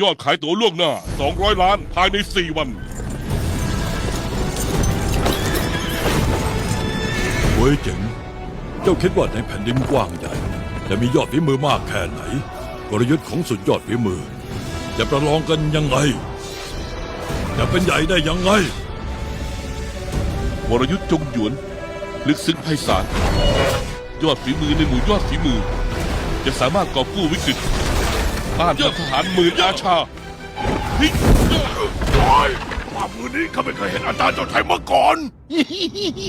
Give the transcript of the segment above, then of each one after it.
ยอดขายตั๋วล่วงหน้า 200 ล้านภายใน 4 วัน เว้ยเจ๋ง เจ้าคิดว่าในแผ่นดินกว้างใหญ่จะมียอดฝีมือมากแค่ไหน กลยุทธ์ของสุดยอดฝีมือ จะประลองกันยังไง จะเป็นใหญ่ได้ยังไง วรยุทธ์จงหยวน ลึกซึ้งไพศาล ยอดฝีมือในหมู่ยอดฝีมือ จะสามารถกอบกู้วิกฤต ต้านทหารหมื่นอาชาฮิว่ามือนี้ข้าไม่เคยเห็นอาจารย์เจ้าไทยมาก่อน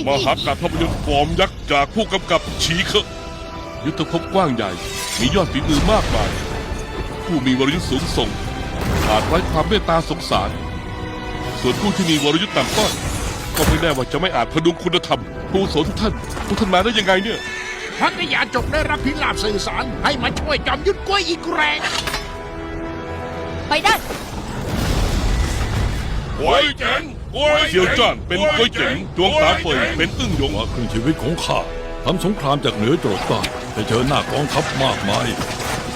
มหากาพย์ภาพยนตร์ฟอร์มยักษ์จากผู้กำกับฉีเคอะยุทธภพกว้างใหญ่ มียอดฝีมือมากมาย ผู้มีวรยุทธ์สูงส่งอาจไร้ความเมตตาสงสาร ส่วนผู้ที่มีวรยุทธ์ต่ำต้อยก็ไม่แน่ว่าจะไม่อาจพดุงคุณธรรม ผู้โสทุกท่านทุกท่านมาได้ยังไงเนี่ย พักยาจกได้รับพิลาบสื่อสารให้มาช่วยจอมยุทธกล้วยอีกแรง ไปได้ หวยเจ๋งเซียวจ้านเป็นกล้วยเจ๋งจวงตาเฟยเป็นอึ้งหยง ว่าครึ่งชีวิตของข้าทำสงครามจากเหนือจรดใต้ไปเจอหน้ากองทัพมากมาย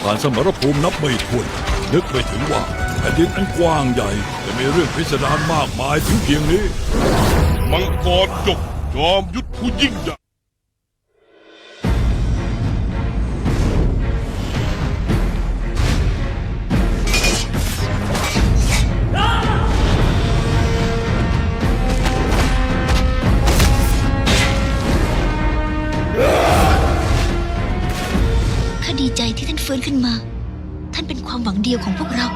ผ่านสมรภูมินับไม่ถ้วน นึกไม่ถึงว่าแผ่นดินอันกว้างใหญ่ จะมีเรื่องพิสดารมากมายถึงเพียงนี้ มังกรหยกจอมยุทธผู้ยิ่งใหญ่ ฟื้นขึ้นมา ท่านเป็นความหวังเดียวของพวกเรา